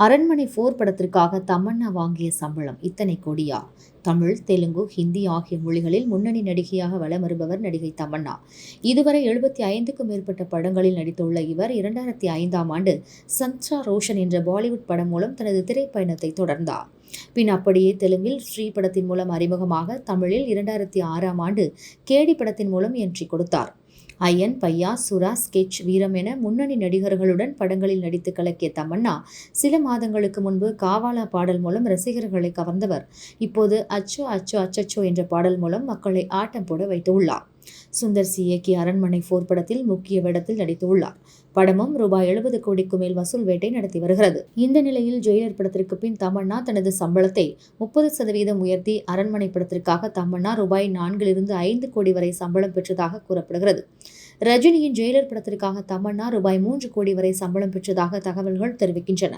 அரண்மனை ஃபோர் படத்திற்காக தமன்னா வாங்கிய சம்பளம் இத்தனை கோடியா? தமிழ் தெலுங்கு ஹிந்தி ஆகிய மொழிகளில் முன்னணி நடிகையாக வலம் வருபவர் நடிகை தமன்னா. இதுவரை எழுபத்தி ஐந்துக்கும் மேற்பட்ட படங்களில் நடித்துள்ள இவர் இரண்டாயிரத்தி ஐந்தாம் ஆண்டு சந்த்ரா ரோஷன் என்ற பாலிவுட் படம் மூலம் தனது திரைப்பயணத்தை தொடர்ந்தார். பின் அப்படியே தெலுங்கில் ஸ்ரீ படத்தின் மூலம் அறிமுகமாக தமிழில் இரண்டாயிரத்தி ஆறாம் ஆண்டு கேடி படத்தின் மூலம் என்ட்ரி கொடுத்தார். ஐயன் பையா சுரா ஸ்கெச் வீரம் என முன்னணி நடிகர்களுடன் படங்களில் நடித்து கலக்கிய தமன்னா சில மாதங்களுக்கு முன்பு காவாலா பாடல் மூலம் ரசிகர்களை கவர்ந்தவர். இப்போது அச்சோ அச்சோ அச்சச்சோ என்ற பாடல் மூலம் மக்களை ஆட்டம் போட வைத்துள்ளார். சுந்தர் சி. இயக்கிய அரண்மனை போர் படத்தில் முக்கிய வேடத்தில் நடித்துள்ளார். படமும் ரூபாய் எழுபது கோடிக்கு மேல் வசூல் வேட்டை நடத்தி வருகிறது. இந்த நிலையில் ஜெயிலர் படத்திற்கு பின் தமன்னா தனது சம்பளத்தை முப்பது சதவீதம் உயர்த்தி அரண்மனை படத்திற்காக தமன்னா ரூபாய் நான்கிலிருந்து ஐந்து கோடி வரை சம்பளம் பெற்றதாக கூறப்படுகிறது. ரஜினியின் ஜெயிலர் படத்திற்காக தமன்னா ரூபாய் மூன்று கோடி வரை சம்பளம் பெற்றதாக தகவல்கள் தெரிவிக்கின்றன.